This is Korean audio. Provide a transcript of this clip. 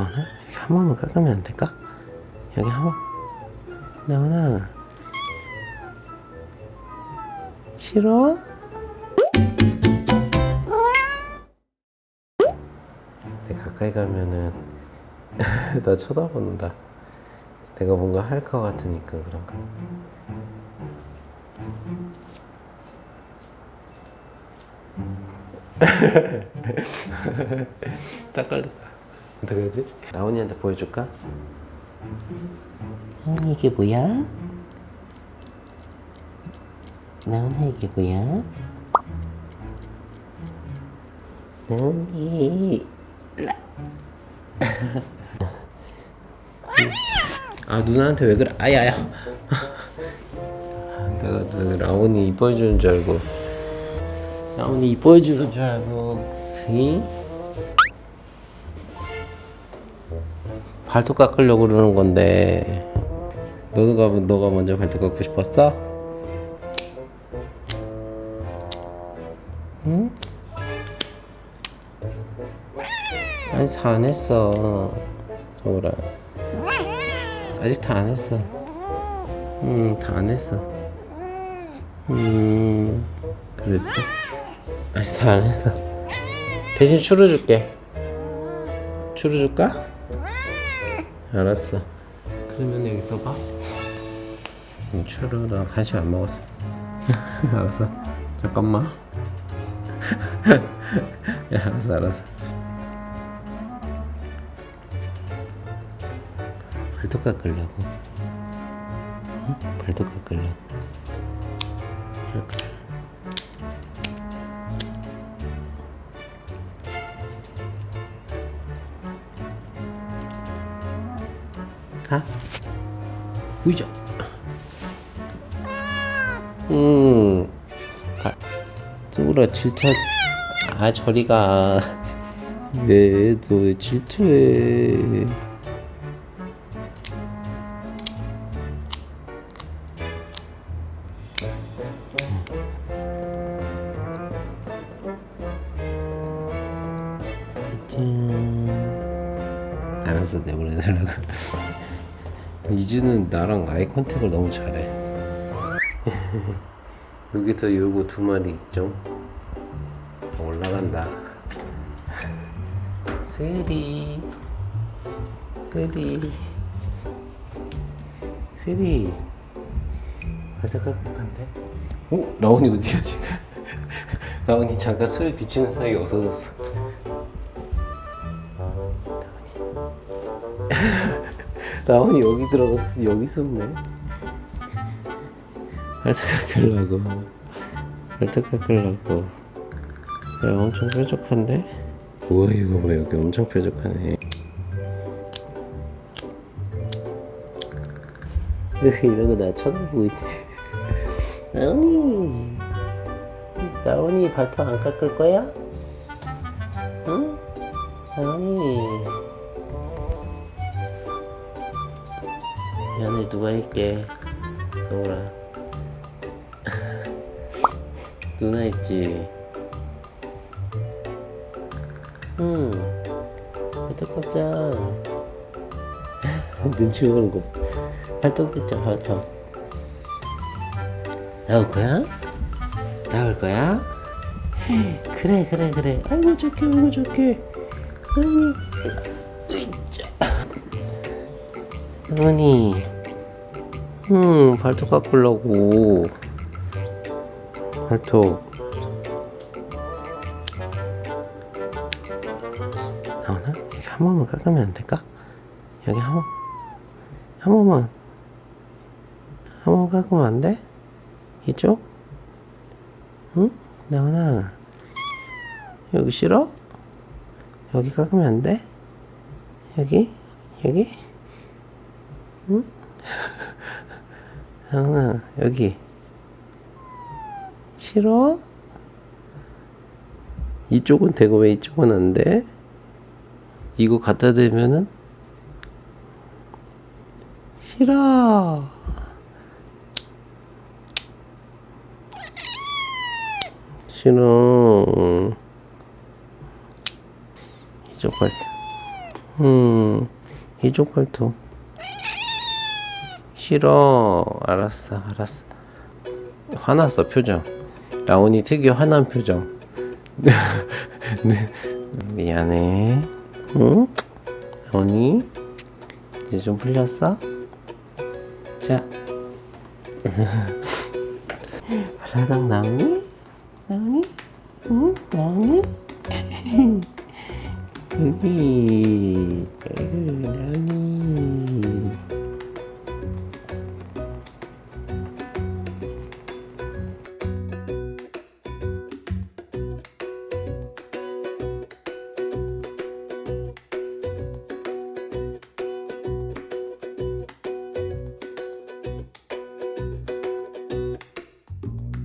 나오나? 여기 한 번만 깎으면 안 될까? 여기 한 번. 나오나? 싫어? 내 가까이 가면은 나 쳐다본다. 내가 뭔가 할 것 같으니까 그런가. 딱 걸렸다. 어떡하지? 라온이한테 보여줄까? 라온이 이게 뭐야? 라온아 이게 뭐야? 라온이 아 누나한테 왜 그래? 아야야. 내가 라온이 이뻐해주는 줄 알고 라온이 이뻐해주는 줄 알고 이 발톱 깎으려고 그러는 건데 너가 너가 먼저 발톱 깎고 싶었어? 응? 아니 다 안 했어 소라 아직 다 안 했어 음다 안 했어 음 그랬어? 아직 다 안 했어 대신 추루 줄게 추루 줄까? 알았어. 그러면 여기서 봐. 음, 추루 나 간식 안 먹었어. 알았어. 잠깐만. 야 알았어 알았어. 발톱 깎으려고? 응? 발톱 깎으려고. 이렇게 가 의자 음 발, 누구라 질투하지 아 저리가 왜 너 질투해 짠. 알아서 내보내달라고. 이즈는 나랑 아이 컨택을 너무 잘해. 여기서 요거 두 마리 있죠? 올라간다. 쓰리. 쓰리. 쓰리. 발짝 깍깍한데? 어? 라온이 어디야 지금? 라온이 잠깐 소리 비치는 사이에 없어졌어. 라온이 여기 들어갔어? 여기 있었네. 발톱 깎으려고. 발톱 깎으려고. 야 엄청 뾰족한데? 우와 이거 봐 여기 엄청 뾰족하네. 왜 이러고 나 쳐다보고 있지? 라온이 라온이 발톱 안 깎을 거야? 응? 라온이 미안해 누가 할게. 서울아. 누나 있지? 응. 발톱 깎자. 눈치 보는 거. 발톱 깎자 발톱 나올 거야? 나올 거야? 그래 그래 그래. 아이고 좋게 아이고 좋게. 으이짜 어머니, 음, 발톱 깎으려고. 발톱. 나오나? 여기 한 번만 깎으면 안 될까? 여기 한 번, 한 번만. 한 번만 깎으면 안 돼? 이쪽? 응? 나오나? 여기 싫어? 여기 깎으면 안 돼? 여기? 여기? 응? 나훈아 여기 싫어? 이쪽은 되고 왜 이쪽은 안 돼? 이거 갖다 대면은 싫어 싫어 이쪽 발톱 음, 이쪽 발톱. 싫어. 알았어, 알았어. 화났어, 표정. 라온이 특유 화난 표정. 네, 미안해. 응? 라온이? 이제 좀 풀렸어? 자. 발라당 나오니? 나오니? 응? 나오니? 아이고, 나오니?